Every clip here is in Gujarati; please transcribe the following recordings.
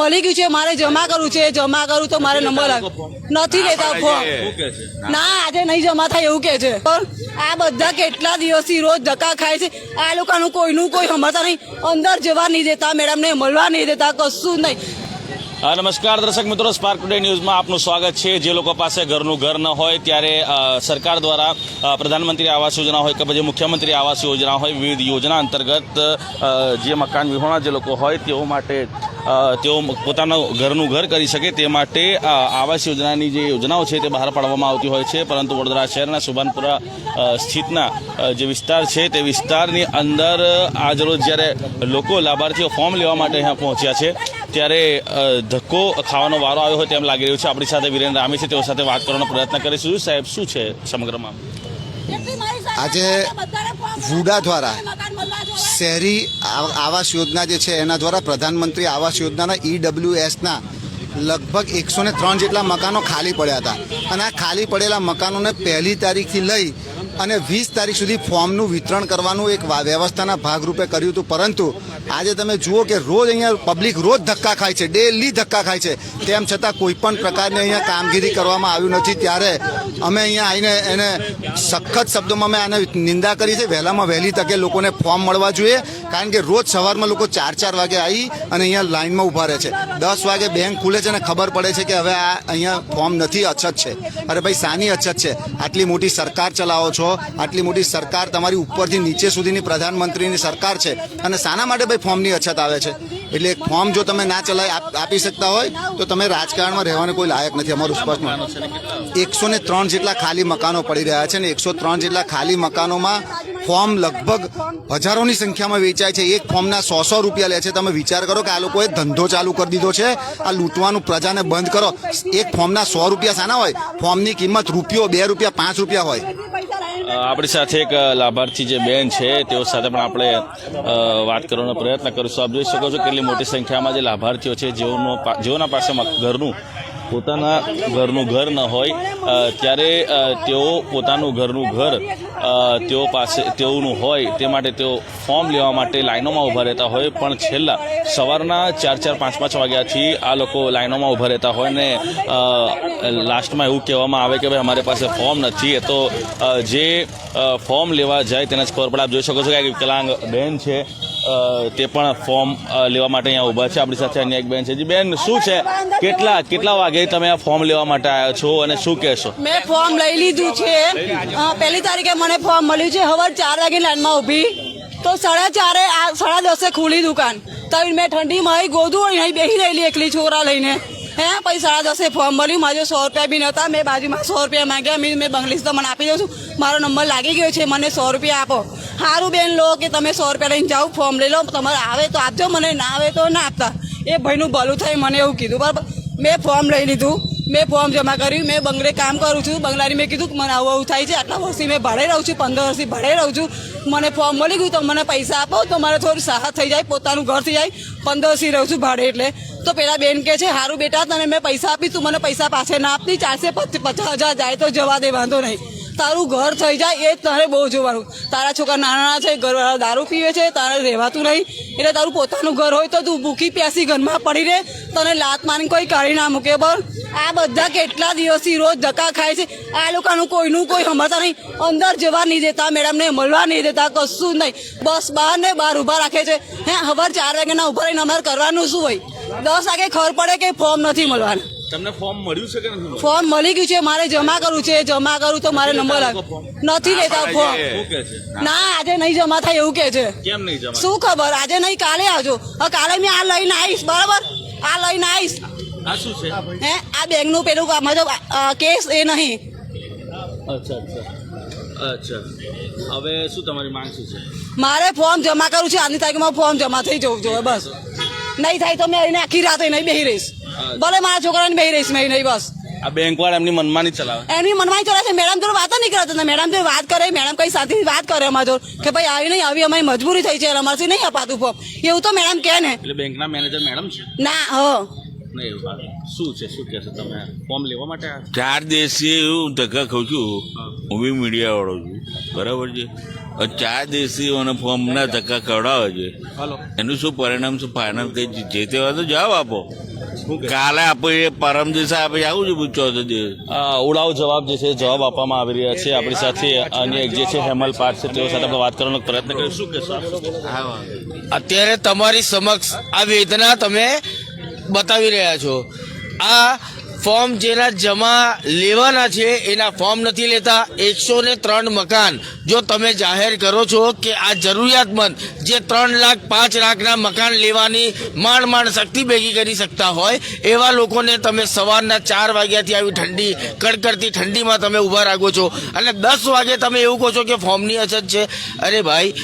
મળી ગયું છે મારે જમા કરવું છે જમા કરું તો મારે નંબર નથી લેતા છે. ના. આજે નહીં જમા થાય એવું કે છે. પણ આ બધા કેટલા દિવસથી રોજ ધક્કા ખાય છે. આ લોકોનું કોઈનું કોઈ સમજતા નહીં. અંદર જવા નહીં દેતા મેડમને મળવા નહીં દેતા કશું નહીં. નમસ્કાર દર્શક મિત્રો સ્પાર્ક ટુડે ન્યૂઝમાં આપનું સ્વાગત છે. જે લોકો પાસે ઘરનું ઘર ન હોય ત્યારે સરકાર દ્વારા પ્રધાનમંત્રી આવાસ યોજના હોય કે પછી મુખ્યમંત્રી આવાસ યોજના હોય વિવિધ યોજના અંતર્ગત જે મકાન વિહોણા જે લોકો હોય તેઓ માટે તેઓ પોતાનું ઘરનું ઘર કરી શકે તે માટે આવાસ યોજનાની જે યોજનાઓ છે તે બહાર પાડવામાં આવતી હોય છે, પરંતુ વડોદરા શહેરના સુભાનપુરા સ્થિતના જે વિસ્તાર છે તે વિસ્તારની અંદર આજરોજ જ્યારે લોકો લાભાર્થીઓ ફોર્મ લેવા માટે અહીંયા પહોંચ્યા છે, ત્યારે ધક્કો ખાવાનો વારો આવ્યો હોય તેમ લાગી રહ્યું છે. આપણી સાથે વિરેન રામી છે, તેઓ સાથે વાત કરવાનો પ્રયત્ન કરીશું. સાહેબ, શું છે સમગ્ર મામલો આજે વુડા દ્વારા શહેરી આવાસ યોજના જે છે એના દ્વારા પ્રધાનમંત્રી આવાસ યોજનાના ઈડબ્લ્યુએસના લગભગ એકસો ને ત્રણ જેટલા મકાનો ખાલી પડ્યા હતા. અને આ ખાલી પડેલા મકાનોને પહેલી તારીખથી લઈ અને વીસ તારીખ સુધી ફોર્મનું વિતરણ કરવાનું એક વ્યવસ્થાના ભાગરૂપે કર્યું હતું. પરંતુ આજે તમે જુઓ કે રોજ અહીંયા પબ્લિક રોજ ધક્કા ખાય છે, ડેલી ધક્કા ખાય છે. તેમ છતાં કોઈ પણ પ્રકારની અહીંયા કામગીરી કરવામાં આવ્યું નથી. ત્યારે અમે અહીંયા આવીને એને સખત શબ્દોમાં અમે આને નિંદા કરી છે. વહેલામાં વહેલી તકે લોકોને ફોર્મ મળવા જોઈએ, કારણ કે રોજ સવારમાં લોકો ચાર ચાર વાગે આવી અને અહીંયા લાઇનમાં ઊભા રહે છે. દસ વાગે બેંક ખુલે છે અને ખબર પડે છે કે હવે આ અહીંયા ફોર્મ નથી અછત છે. અરે ભાઈ સાની અછત છે? આટલી મોટી સરકાર ચલાવો છો? આટલી મોટી સરકાર તમારી ઉપરથી નીચે સુધીની પ્રધાનમંત્રીની સરકાર છે. અને શાના માટે ભાઈ ફોર્મની અછત આવે છે? એટલે ફોર્મ જો તમે ના ચલાવી આપી શકતા હોય, તો તમે રાજકારણમાં રહેવાને કોઈ લાયક નથી અમારું સ્પષ્ટ એકસો ને ત્રણ જેટલા ખાલી મકાનો પડી રહ્યા છે ને એકસો ત્રણ જેટલા ખાલી મકાનોમાં ફોર્મ લગભગ હજારોની સંખ્યામાં વેચાય છે. એક ફોર્મના સો સો રૂપિયા લે છે. તમે વિચાર કરો કે આ લોકોએ ધંધો ચાલુ કરી દીધો છે. આ લૂંટવાનું પ્રજાને બંધ કરો. એક ફોર્મના સો રૂપિયા શાના હોય, ફોર્મની કિંમત રૂપિયો બે રૂપિયા પાંચ રૂપિયા હોય. આપણી સાથે એક લાભાર્થી જે બેન છે, તેઓ સાથે પણ આપણે વાત કરવાનો પ્રયત્ન કરીશું. આપ જોઈ શકો છો કેટલી મોટી સંખ્યામાં જે લાભાર્થીઓ છે, જેઓનો જેઓના પાસે ઘરનું પોતાના ઘરનું ઘર ન હોય ત્યારે તેઓ પોતાનું ઘરનું ઘર તેઓ પાસે, તેઓનું હોય, તે માટે તેઓ ફોર્મ લેવા માટે લાઇનોમાં ઊભા રહેતા હોય. પણ છેલ્લા સવારના ચાર ચાર, પાંચ પાંચ વાગ્યાથી આ લોકો લાઇનોમાં ઊભા રહેતા હોય ને લાસ્ટમાં એવું કહેવામાં આવે કે ભાઈ, અમારી પાસે ફોર્મ નથી. તો જે ફોર્મ લેવા જાય તેને જ ખબર આપ જોઈ શકો છો કે વિકલાંગ બેન છે. તે પણ ફોર્મ લેવા માટે અહીંયા ઊભા છે. આપણી સાથે અન્ય એક બેન છે. જી, બેન, શું છે? કેટલા કેટલા વાગે તમે આ ફોર્મ લેવા માટે આવ્યા છો અને શું કહેશો? મેં ફોર્મ લઈ લીધું છે. પહેલી તારીખે મને ફોર્મ મળ્યું છે. હવે ચાર વાગે લાઈનમાં ઊભી. તો સાડા ચારે સાડા દસે ખુલી દુકાન. તો મેં ઠંડીમાં ગોધું અહીં બેસી રહેલી એકલી છોકરા લઈને. હે પછી સાડા ફોર્મ ભર્યું, મારે સો રૂપિયા બી નહોતા, મેં બાજુમાં સો રૂપિયા માંગ્યા મેં મેં બંગલીસ તો મને આપી દઉં છું. મારો નંબર લાગી ગયો છે, મને સો રૂપિયા આપો. સારું બેન લો કે તમે સો રૂપિયા લઈને જાઓ, ફોર્મ લઈ લો, તમારે આવે તો આપજો, મને ના આવે તો ના આપતા. એ ભાઈનું ભલું થાય, મને એવું કીધું, બરાબર? મેં ફોર્મ લઈ લીધું. મેં ફોર્મ જમા કર્યું, મેં બંગલે કામ કરું છું. બંગલાની મેં કીધું કે મને આવું આવું થાય છે. આટલા વર્ષથી મેં ભાડે રહું છું, પંદર વર્ષથી ભાડે રહું છું. મને ફોર્મ મળી ગયું તો મને પૈસા આપો, તો મારે થોડું સાહસ થઈ જાય, પોતાનું ઘર થઈ જાય. પંદર વર્ષથી રહું છું ભાડે એટલે. તો પેલા બેન કે છે સારું બેટા, તને મેં પૈસા આપીશ તું મને પૈસા પાસે ના આપતી. ચારસે પચ- પચાસ હજાર જાય તો જવા દે, વાંધો નહીં. તારું ઘર થઈ જાય એ તારે બહુ જોવાનું. તારા છોકરા નાના નાના છે, ઘરવાળા દારૂ પીવે છે, તારે રહેવાતું નહીં. એટલે તારું પોતાનું ઘર હોય તો તું ભૂખી પ્યાસી ઘરમાં પડી રહે. તને લાત મારીને કોઈ કાઢી ના મૂકે બર આ બધા કેટલા દિવસથી રોજ ધક્કા ખાય છે. આ લોકોનું કોઈનું કોઈ સમજતા નહીં. અંદર જવા નહીં દેતા, મેડમને મળવા નહીં દેતા, કશું નહીં. બસ બહાર ને બહાર ઊભા રાખે છે. હે સવાર ચાર વાગ્યાના ઊભા રહીને અમારે કરવાનું શું હોય? દસ વાગે ખબર પડે કે ફોર્મ નથી મળવાનું. તમને ફોર્મ મળ્યું છે કે નથી ફોર્મ મળી ગયું છે મારે જમા કરવું છે જમા કરું તો મારે નંબર નથી લેતા ફોર્મ શું કે છે? ના આજે નહીં જમા થાય એવું કે છે. કેમ નહીં જમા? શું ખબર? આજે નહીં કાલે આવજો. હવે કાલે મેં આ લઈને આવીશ બરાબર? આ લઈને આવીશ. આ શું છે? હે? આ બેંકનું પેલું મતલબ કેસ એ નહીં. અચ્છા અચ્છા. અચ્છા. હવે શું તમારી માંગ શું છે? મારે ફોર્મ જમા કરવું છે આજની તારીખમાં ફોર્મ જમા થઈ જવું જોઈએ બસ. નહીં થાય તો મેં એને આખી રાતે નહીં બેહી રહીશ. ભલે મારા છોકરાને બેહી રહીશ મેં નહીં બસ. આ બેંક વાળા એમની મનમાની ચલાવે. એમની મનમાની ચલાવે છે. મેડમ જોડે વાત નહીં કરતા મેડમ જોડે વાત કરે મેડમ કઈ સાથે વાત કરે અમારા જોડે કે ભાઈ આવી નહીં આવી અમારી મજબૂરી થઈ છે અમારથી નહીં અપાતું ફોર્મ. એવું તો મેડમ કે ને. એટલે બેંકના મેનેજર મેડમ છે? ના હ. નહીં એવું હા. શું છે શું કહેશો તમે? ફોર્મ લેવા માટે ચાર દિવસથી હું ધક્કા ખાઉં છું. હું. બી મીડિયાવાળો છું. બરાબર છે? ચાર દિવસથી મને ફોર્મના ધક્કા ખવડાવે છે. એનું શું પરિણામ શું ફાઇનલ કઈ જે તે વાત જવાબ આપો. કાલે આપણે પરમ દિવસે આપણે આવું છે પૂછ્યો દિવસ આ ઉડાવ જવાબ જે છે જવાબ આપવામાં આવી રહ્યા છે. આપણી સાથે અન્ય એક જે છે હેમલ પાઠ છે તેઓ સાથે આપણે વાત કરવાનો પ્રયત્ન કરીશું. શું કહેશો અત્યારે તમારી સમક્ષ આ વેદના તમે બતાવી રહ્યા છો. આ ફોર્મ જેના જમા લેવાના છે, એના ફોર્મ નથી લેતા. એકસો ને ત્રણ મકાન. જો તમે જાહેર કરો છો કે આ જરૂરિયાતમંદ જે ત્રણ લાખ, પાંચ લાખના મકાન લેવાની માંડ માંડ શક્તિ ભેગી કરી શકતા હોય, એવા લોકોને તમે સવારના ચાર વાગ્યાથી આવી ઠંડી, કડકડતી ઠંડીમાં તમે ઊભા રાખો છો. અને દસ વાગે તમે એવું કહો છો કે ફોર્મની અછત છે. અરે ભાઈ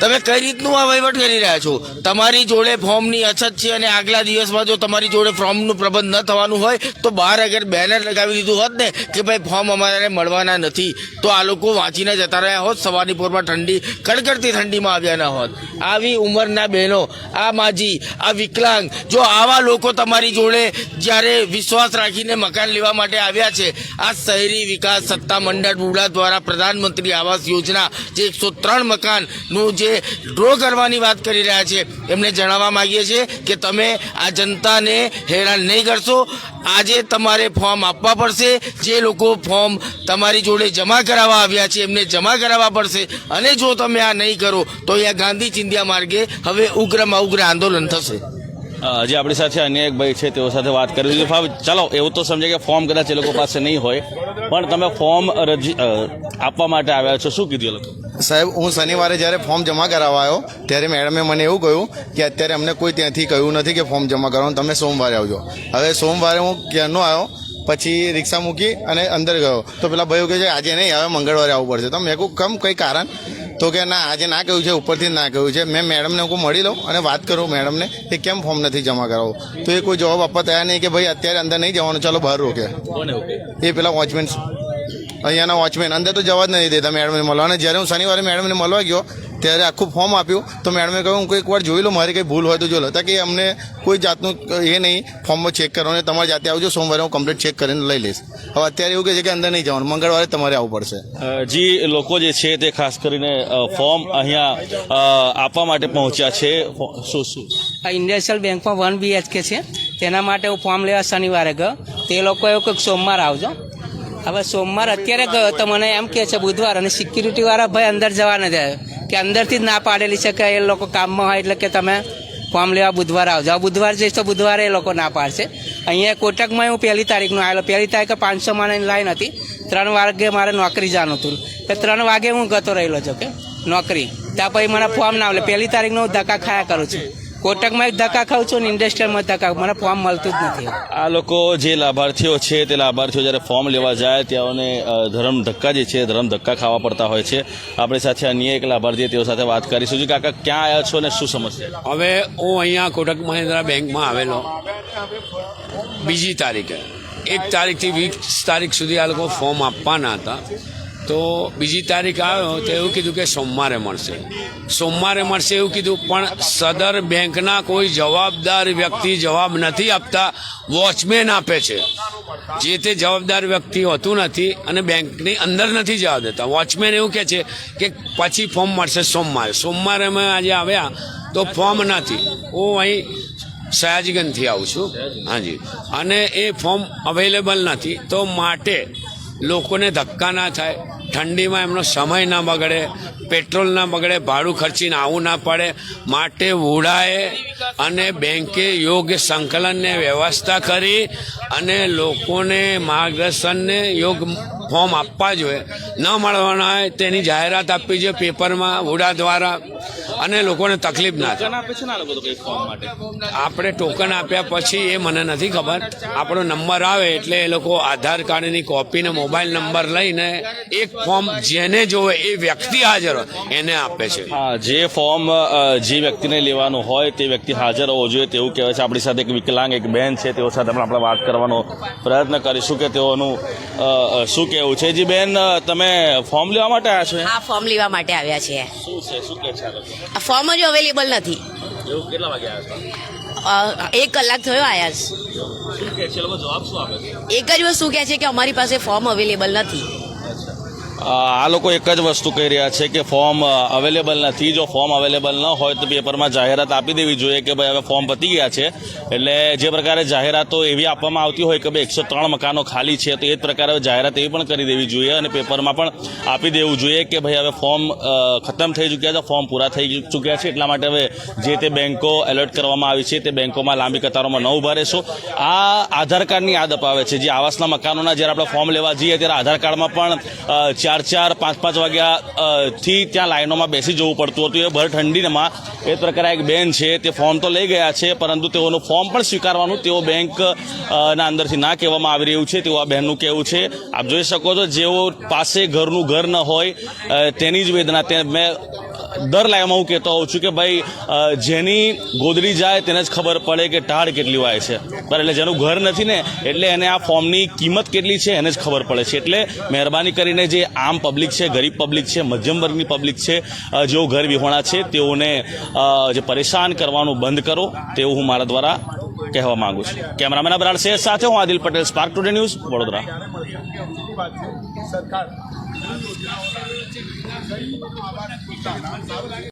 તમે કઈ રીતનું આ વહીવટ કરી રહ્યા છો? તમારી જોડે ફોર્મની અછત છે અને આગલા દિવસમાં જો તમારી જોડે ફોર્મનું પ્રબંધ ન થવાનું હોય, તો બહાર અગર બેનર લગાવી દીધું હોત ને, કે ભાઈ ફોર્મ અમારે મળવાના નથી, તો આ લોકો વાંચીને જતા રહ્યા હોત, સવારની પોરમાં ઠંડી, કડકડતી ઠંડીમાં આવ્યા ન હોત. આવી ઉંમરના બહેનો, આ માજી, આ વિકલાંગ, જો આવા લોકો તમારી જોડે જ્યારે વિશ્વાસ રાખીને મકાન લેવા માટે આવ્યા છે, આ શહેરી વિકાસ સત્તા મંડળ બુડા દ્વારા પ્રધાનમંત્રી આવાસ યોજના, જે એકસો ત્રણ મકાનનું જે ડ્રો કરવાની વાત કરી રહ્યા છે, એમને જણાવવા માગીએ છીએ કે તમે આ જનતાને હેરાન નહીં કરશો. આજે તમારે ફોર્મ આપવા પડશે. જે લોકો ફોર્મ તમારી જોડે જમા કરાવવા આવ્યા છે, એમને જમા કરાવવા પડશે. અને જો તમે આ નહીં કરો, તો અહીંયા ગાંધી ચિંધ્યા માર્ગે હવે ઉગ્રમાં ઉગ્ર આંદોલન થશે. હજી આપણી સાથે અન્ય એક ભાઈ છે, તેઓ સાથે વાત કરી દીધી ફાવ, ચાલો, એવું તો સમજે કે ફોર્મ કદાચ એ લોકો પાસે નહીં હોય, પણ તમે ફોર્મ રજી આપવા માટે આવ્યા છો. શું કીધું લોકો? સાહેબ, હું શનિવારે જ્યારે ફોર્મ જમા કરાવવા આવ્યો, ત્યારે મેડમે મને એવું કહ્યું કે અત્યારે અમને કોઈ ત્યાંથી કહ્યું નથી કે ફોર્મ જમા કરાવવાનું તમે સોમવારે આવજો. હવે સોમવારે હું ક્યારનો આવ્યો, પછી રિક્ષા મૂકી અને અંદર ગયો. તો પેલા ભાઈ કે આજે નહીં, હવે મંગળવારે આવવું પડશે. તો મેં કહું કમ, કંઈ કારણ તો કે ના આજે ના કહ્યું છે ઉપરથી ના કહ્યું છે. મેં મેડમને હું મળી લઉં અને વાત કરું મેડમને કે કેમ ફોર્મ નથી જમા કરાવવું તો એ કોઈ જવાબ આપવા તૈયાર નહીં કે ભાઈ અત્યારે અંદર નહીં જવાનું ચાલો બહાર રોકે? એ પેલા વોચમેન અહીંયાના વોચમેન અંદર તો જવા જ નહીં દેતા મેડમને મળવા. અને જ્યારે હું શનિવારે મેડમને મળવા ગયો ત્યારે આખું ફોર્મ આપ્યું. તો મેડમે કહ્યું હું એક વાર જોઈ લો મારી કંઈ ભૂલ હોય તો જો લો. કે અમને કોઈ જાતનું એ નહીં ફોર્મમાં ચેક કરવાનું તમારે જાતે આવજો સોમવારે હું કમ્પ્લીટ ચેક કરીને લઈ લઈશ. હવે અત્યારે એવું કહે છે કે અંદર નહીં જવાનું મંગળવારે તમારે આવવું પડશે. જી લોકો જે છે તે ખાસ કરીને ફોર્મ અહીંયા આપવા માટે પહોંચ્યા છે. શું શું? આ ઇન્ડસ્ટ્રીયલ બેંકમાં વન બીએચકે છે. તેના માટે હું ફોર્મ લેવા શનિવારે ગયો. તે લોકો એવું કંઈક સોમવાર આવજો. હવે સોમવાર અત્યારે ગયો તો મને એમ કહે છે બુધવાર અને સિક્યુરિટી વાળા ભાઈ અંદર જવા નથી આવ્યો કે અંદરથી જ ના પાડેલી છે કે એ લોકો કામમાં હોય એટલે કે તમે ફોર્મ લેવા બુધવારે આવજો. બુધવાર જઈશ તો બુધવારે એ લોકો ના પાડશે. અહીંયા કોટકમાં હું પહેલી તારીખનો આવેલો. પહેલી તારીખે પાંચસો માણસની લાઈન હતી. ત્રણ વાગે મારે નોકરી જવાનું હતું. તો ત્રણ વાગે હું ગતો રહેલો છું, કે નોકરી. ત્યાં પછી મને ફોર્મ ના આવે પહેલી તારીખનો હું ધક્કા ખાયા કરું છું. કોટકમાં એક ધક્કા ખાઉં છું અને ઇન્ડસ્ટ્રીયલમાં ધક્કા મને ફોર્મ મળતું જ નથી. આ લોકો જે લાભાર્થીઓ છે તે લાભાર્થીઓ જ્યારે ફોર્મ લેવા જાય ત્યાંને ધરમ ધક્કા જે છે ધરમ ધક્કા ખાવા પડતા હોય છે. આપણી સાથે અન્ય એક લાભાર્થી તેઓ સાથે વાત કરીશું. જી કાકા ક્યાં આવ્યા છો ને શું સમસ્યા હવે હું અહીંયા કોટક મહિન્દ્રા બેંકમાં આવેલો. બીજી તારીખે. એક તારીખથી વીસ તારીખ સુધી આ લોકો ફોર્મ આપવાના હતા. તો બીજી તારીખ આવ્યો તો એવું કીધું કે સોમવારે મળશે. સોમવારે મળશે એવું કીધું, પણ સદર બેંકના કોઈ જવાબદાર વ્યક્તિ જવાબ નથી આપતા, વોચમેન આપે છે. જે તે જવાબદાર વ્યક્તિ હોતું નથી અને બેંકની અંદર નથી જવા દેતા. વોચમેન એવું કહે છે કે પછી ફોર્મ મળશે સોમવારે. સોમવારે અમે આજે આવ્યા તો ફોર્મ નથી. હું અહીં સયાજીગંજથી આવું છું. હાજી. અને એ ફોર્મ અવેલેબલ નથી. તો માટે લોકોને ધક્કા ના થાય. ઠંડીમાં એમનો સમય ના બગડે, પેટ્રોલ ના બગડે, ભાડું ખર્ચીને આવું ના પડે, માટે વુડાએ અને બેંકે યોગ્ય સંકલનને વ્યવસ્થા કરી અને લોકોને માર્ગદર્શનને યોગ ફોર્મ આપવા જોઈએ. ન મળવાના હોય તેની જાહેરાત આપવી જોઈએ પેપરમાં વુડા દ્વારા. અને લોકોને તકલીફ ના થાય. આપે છે ને આ લોકો તો કંઈ ફોર્મ માટે? આપણે ટોકન આપ્યા પછી એ મને નથી ખબર. આપણો નંબર આવે એટલે એ લોકો આધાર કાર્ડની કોપીને મોબાઈલ નંબર લઈને એક ફોર્મ જેને જોવે એ વ્યક્તિ હાજર હોય એને આપે છે. જે ફોર્મ જે વ્યક્તિને લેવાનું હોય તે વ્યક્તિ હાજર હોવો જોઈએ તેવું કહેવાય છે. આપણી સાથે એક વિકલાંગ એક બેન છે તેઓ સાથે પણ આપણે વાત કરવાનો પ્રયત્ન કરીશું કે તેઓનું શું કહેવું છે? જી બેન તમે ફોર્મ લેવા માટે આવ્યા છો? ફોર્મ લેવા માટે આવ્યા છે શું છે? શું કહે છે ફોર્મ જ અવેલેબલ નથી. એવું કેટલા વાગે આવ્યા એક કલાક થયો આયા છે? એક જ વસ્તુ કહે છે કે અમારી પાસે ફોર્મ અવેલેબલ નથી. આ લોકો એક જ વસ્તુ કહી રહ્યા છે કે ફોર્મ અવેલેબલ નથી જો ફોર્મ અવેલેબલ ન હોય તો પેપરમાં જાહેરાત આપી દેવી જોઈએ કે ભાઈ હવે ફોર્મ પતી ગયા છે. એટલે જે પ્રકારે જાહેરાતો એવી આપવામાં આવતી હોય કે ભાઈ એકસો ત્રણ મકાનો ખાલી છે તો એ જ પ્રકારે જાહેરાત એવી પણ કરી દેવી જોઈએ અને પેપરમાં પણ આપી દેવું જોઈએ કે ભાઈ હવે ફોર્મ ખતમ થઈ ચૂક્યા છે ફોર્મ પૂરા થઈ ચૂક્યા છે. એટલા માટે હવે જે તે બેંકો એલર્ટ કરવામાં આવી છે તે બેન્કોમાં લાંબી કતારોમાં ન ઊભા રહેશો. આ આધાર કાર્ડની યાદ અપાવે છે. જે આવાસના મકાનોના જ્યારે આપણે ફોર્મ લેવા જઈએ ત્યારે આધાર કાર્ડમાં પણ અ, ચાર ચાર, પાંચ પાંચ વાગ્યા થી ત્યાં લાઈનોમાં બેસી જવું પડતું હતું. એ ભર ઠંડીમાં એ પ્રકારે એક બેન છે, તે ફોર્મ તો લઈ ગયા છે, પરંતુ તેઓનું ફોર્મ પણ સ્વીકારવાનું તેઓ બેંક ના અંદરથી ના કહેવામાં આવી રહ્યું છે તેવું આ બહેનનું કહેવું છે. આપ જોઈ શકો છો, જેઓ પાસે ઘરનું ઘર ન હોય તેની જ વેદના, તે મેં દર લાઈમાં હું કહેતો હોઉં છું કે ભાઈ જેની ગોદડી જાય તેને જ ખબર પડે કે ટાળ કેટલી હોય છે. પણ એટલે જેનું ઘર નથી ને, એટલે એને આ ફોર્મની કિંમત કેટલી છે એને જ ખબર પડે છે. એટલે મહેરબાની કરીને જે આમ પબ્લિક છે, ગરીબ પબ્લિક છે, મધ્યમ વર્ગની પબ્લિક છે જેઓ ઘર વિહોણા છે, તેઓને જે પરેશાન કરવાનું બંધ કરો, તેવું હું મારા દ્વારા કહેવા માંગુ છું. કેમેરામેન અબરાર શેર સાથે હું Adil Patel Spark Today News Vadodara. Tak 不来